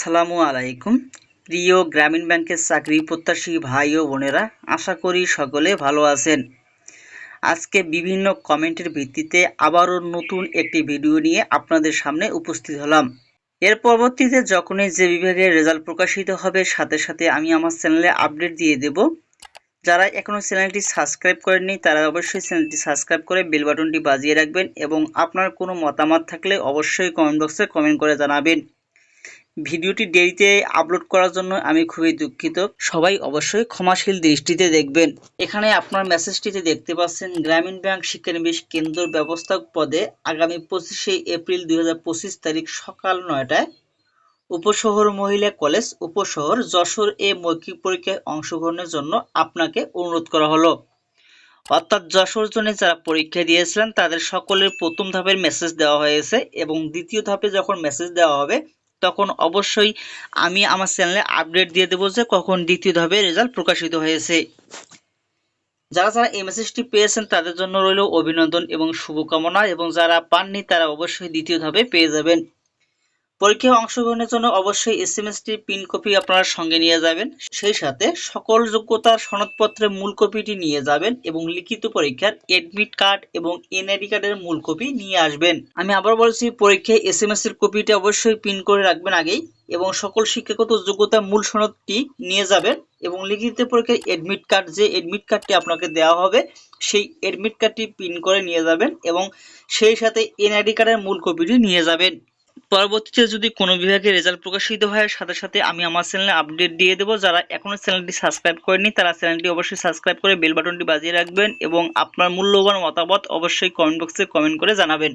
আসসালামু আলাইকুম। প্রিয় গ্রামীণ ব্যাংকের চাকরি প্রত্যাশী ভাই ও বোনেরা, আশা করি সকলে ভালো আছেন। আজকে বিভিন্ন কমেন্টের ভিত্তিতে আবারও নতুন একটি ভিডিও নিয়ে আপনাদের সামনে উপস্থিত হলাম। এর পরবর্তীতে যখনই যে বিভাগের রেজাল্ট প্রকাশিত হবে, সাথে সাথে আমি আমার চ্যানেলে আপডেট দিয়ে দেব। যারা এখনও চ্যানেলটি সাবস্ক্রাইব করেননি, তারা অবশ্যই চ্যানেলটি সাবস্ক্রাইব করে বেল বাটনটি বাজিয়ে রাখবেন এবং আপনার কোনো মতামত থাকলে অবশ্যই কমেন্ট বক্সে কমেন্ট করে জানাবেন। ভিডিওটি দেরিতে আপলোড করার জন্য আমি খুবই দুঃখিত। সবাই অবশ্যই ক্ষমাশীল দৃষ্টিতে দেখবেন। এখানে আপনার মেসেজটিতে দেখতে পাচ্ছেন, গ্রামীণ ব্যাংক শিক্ষানবিশ কেন্দ্র ব্যবস্থাপক পদে আগামী পঁচিশে এপ্রিল দুই হাজার পঁচিশ তারিখ সকাল নয়টায় উপশহর মহিলা কলেজ, উপশহর যশোর এ মৌখিক পরীক্ষায় অংশগ্রহণের জন্য আপনাকে অনুরোধ করা হলো। অর্থাৎ যশোর জনে যারা পরীক্ষা দিয়েছিলেন, তাদের সকলের প্রথম ধাপের মেসেজ দেওয়া হয়েছে এবং দ্বিতীয় ধাপে যখন মেসেজ দেওয়া হবে তখন অবশ্যই আমি আমার চ্যানেলে আপডেট দিয়ে দেবো যে কখন দ্বিতীয় ধাপে রেজাল্ট প্রকাশিত হয়েছে। যারা যারা এই মেসেজটি পেয়েছেন, তাদের জন্য রইল অভিনন্দন এবং শুভকামনা এবং যারা পাননি, তারা অবশ্যই দ্বিতীয় ধাপে পেয়ে যাবেন। পরীক্ষায় অংশগ্রহণের জন্য অবশ্যই S M ST pin copy আপনারা সঙ্গে নিয়ে যাবেন। সেই সাথে সকল যোগ্যতার সনদপত্রের মূল কপিটি নিয়ে যাবেন এবং লিখিত পরীক্ষার এডমিট কার্ড এবং এনআইডি কার্ডের মূল কপি নিয়ে আসবেন। আমি আবার বলছি, পরীক্ষায় এস এম এস এর কপিটা অবশ্যই পিন করে রাখবেন আগেই এবং সকল শিক্ষাগত যোগ্যতার মূল সনদটি নিয়ে যাবেন এবং লিখিত পরীক্ষার এডমিট কার্ড যে এডমিট কার্ডটি আপনাকে দেওয়া হবে, সেই এডমিট কার্ডটি পিন করে নিয়ে যাবেন এবং সেই সাথে এনআইডি কার্ডের মূল কপিটি নিয়ে যাবেন। পরবর্তীতে যদি কোনো বিভাগে রেজাল্ট প্রকাশিত হয়, সাথে সাথে আমি আমার চ্যানেলে আপডেট দিয়ে দেবো। যারা এখনও চ্যানেলটি সাবস্ক্রাইব করেনি তারা চ্যানেলটি অবশ্যই সাবস্ক্রাইব করে বেল বাটনটি বাজিয়ে রাখবেন এবং আপনার মূল্যবান মতামত অবশ্যই কমেন্ট বক্সে কমেন্ট করে জানাবেন।